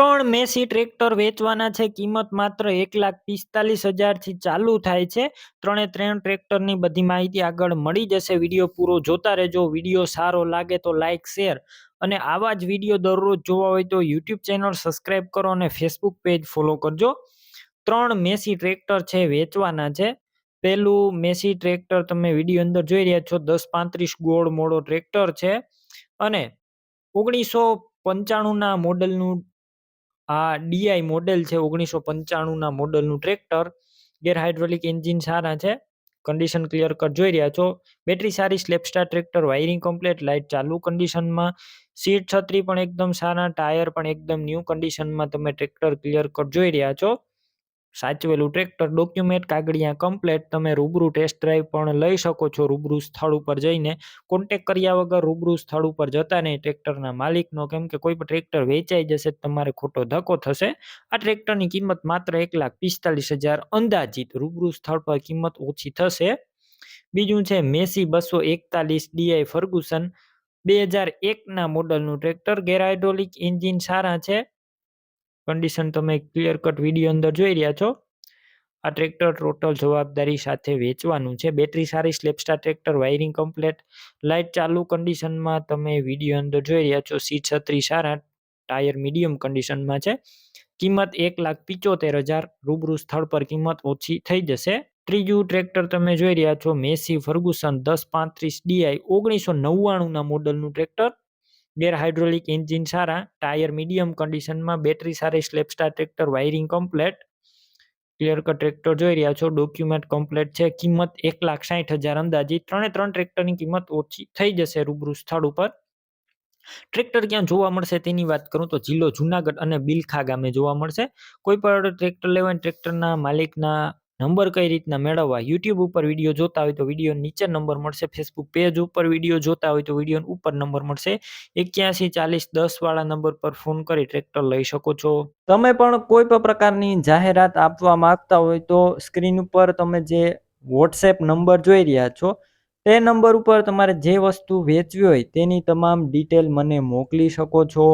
ત્રણ Massey tractor વેચવાના છે. કિંમત માત્ર એક લાખ પિસ્તાલીસ હજારથી ચાલુ થાય છે. ત્રણે ત્રણ ટ્રેક્ટરની બધી માહિતી આગળ મળી જશે. વીડિયો પૂરો જોતા રહેજો. વીડિયો સારો લાગે તો લાઇક શેર અને આવા જ વીડિયો દરરોજ જોવા હોય તો યુટ્યુબ ચેનલ સબસ્ક્રાઈબ કરો અને ફેસબુક પેજ ફોલો કરજો. ત્રણ મેસી ટ્રેક્ટર છે, વેચવાના છે. પહેલું મેસી ટ્રેક્ટર તમે વીડિયો અંદર જોઈ રહ્યા છો. દસ પાંત્રીસ ગોળ મોડો ટ્રેક્ટર છે અને ઓગણીસો પંચાણુંના મોડલનું આ ડીઆઈ મોડેલ છે, ઓગણીસો પંચાણુંના મોડલનું ટ્રેક્ટર ગેર હાઇડ્રોલિક એન્જિન સારા છે. કન્ડિશન ક્લિયર કટ જોઈ રહ્યા છો. બેટરી સારી self starter tractor wiring complete light ચાલુ કન્ડિશનમાં સીટ છત્રી પણ એકદમ સારા ટાયર પણ એકદમ ન્યૂ કન્ડિશનમાં તમે ટ્રેક્ટર ક્લિયર કટ જોઈ રહ્યા છો. સાચવેલું ટ્રેક્ટર ડોક્યુમેન્ટ કાગળિયા કમ્પ્લેટ તમે રૂબરૂ ટેસ્ટ ડ્રાઈવ પણ લઈ શકો છો. રૂબરૂ સ્થળ ઉપર જઈને કોન્ટેક કર્યા વગર રૂબરૂ સ્થળ ઉપર જતા નહીં. ટ્રેક્ટરના માલિકનો કેમ કે કોઈ પણ ટ્રેક્ટર વેચાઈ જશે તમારે ખોટો ધક્કો થશે. આ ટ્રેક્ટરની કિંમત માત્ર એક લાખ પિસ્તાલીસ હજાર અંદાજિત. રૂબરૂ સ્થળ પર કિંમત ઓછી થશે. બીજું છે, મેસી બસો એકતાલીસ ડીઆઈ ફર્ગુસન. બે હજાર એકના મોડલનું ટ્રેક્ટર. ગેરહાઇડ્રોલિક એન્જિન સારા છે. કન્ડિશન તમે ક્લિયર કટ વીડિયો અંદર જોઈ રહ્યા છો. આ ટ્રેક્ટર ટોટલ જવાબદારી સાથે વેચવાનું છે. બેટરી સારી self starter tractor wiring complete light ચાલુ કન્ડિશનમાં તમે વીડિયો અંદર જોઈ રહ્યા છો. સી છત્રી સારા ટાયર મીડિયમ કન્ડિશનમાં છે. કિંમત એક લાખ પિચોતેર હજાર. રૂબરૂ સ્થળ પર કિંમત ઓછી થઈ જશે. ત્રીજું ટ્રેક્ટર તમે જોઈ રહ્યા છો. મેસી ફર્ગુસન દસ પાંત્રીસ ડીઆઈ ઓગણીસો નવ્વાણુંના મોડલનું ટ્રેક્ટર ગેર હાઇડ્રોલિક એન્જિન સારા, ટાયર મીડિયમ કન્ડિશનમાં બેટરી સારી self starter tractor, wiring complete. Clear cut tractor જોઈ રહ્યા છો, ડોક્યુમેન્ટ કમ્પ્લેટ છે, કિંમત એક લાખ સાઠ હજાર અંદાજી. ત્રણે ત્રણ ટ્રેક્ટરની કિંમત ઓછી થઈ જશે રૂબરૂ સ્થળ ઉપર. ટ્રેક્ટર ક્યાં જોવા મળશે તેની વાત કરું તો જિલ્લો જુનાગઢ અને બિલખા ગામે જોવા મળશે. કોઈ પણ ટ્રેક્ટર લેવાય ટ્રેક્ટરના માલિકના નંબર કઈ રીતના મેળવવા? યુટ્યુબ ઉપર વીડિયો જોતા હોય તો વીડિયો નીચે નંબર મળશે. ફેસબુક પેજ ઉપર વીડિયો જોતા હોય તો વીડિયો ઉપર નંબર મળશે. એક્યાસી ચાલીસ દસ વાળા નંબર પર ફોન કરી ટ્રેક્ટર લઈ શકો છો. તમે પણ કોઈ પણ પ્રકારની જાહેરાત આપવા માંગતા હોય તો સ્ક્રીન ઉપર તમે જે વોટ્સએપ નંબર જોઈ રહ્યા છો, તે નંબર ઉપર તમારે જે વસ્તુ વેચવી હોય તેની તમામ ડિટેલ મને મોકલી શકો છો.